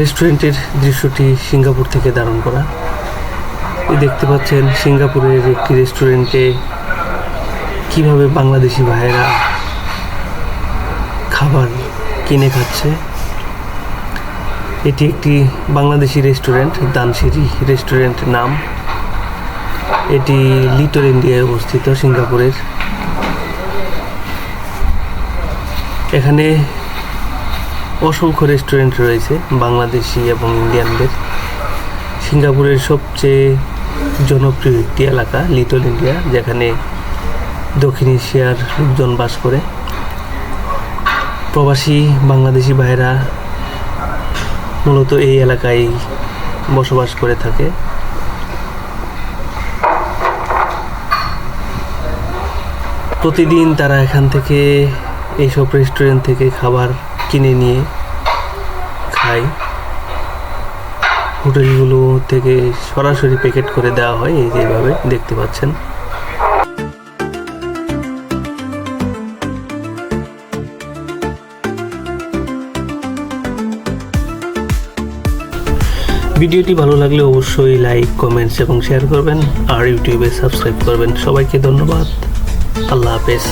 রেস্টুরেন্টের দৃশ্যটি সিঙ্গাপুর থেকে ধারণ করা। দেখতে পাচ্ছেন সিঙ্গাপুরের একটি রেস্টুরেন্টে কীভাবে বাংলাদেশি ভাইয়েরা খাবার কিনে খাচ্ছে। এটি একটি বাংলাদেশি রেস্টুরেন্ট দানসিরি রেস্টুরেন্ট নাম। এটি লিটল ইন্ডিয়ায় অবস্থিত সিঙ্গাপুরের। এখানে অসংখ্য রেস্টুরেন্ট রয়েছে, বাংলাদেশি এবং ইন্ডিয়ানদের সিঙ্গাপুরের সবচেয়ে জনপ্রিয় একটি এলাকা লিটল ইন্ডিয়া যেখানে দক্ষিণ এশিয়ার লোকজন বাস করে। প্রবাসী বাংলাদেশি ভাইরা মূলত এই এলাকায় বসবাস করে থাকে। প্রতিদিন তারা এখান থেকে এইসব রেস্টুরেন্ট থেকে খাবার কিনে নিয়ে খায় হোটেলগুলো থেকে সরাসরি প্যাকেট করে দেওয়া হয়, এই যেভাবে দেখতে পাচ্ছেন। ভিডিওটি ভালো লাগলে অবশ্যই লাইক কমেন্টস এবং শেয়ার করবেন, আর ইউটিউবে সাবস্ক্রাইব করবেন। সবাইকে ধন্যবাদ। আল্লাহ হাফেজ।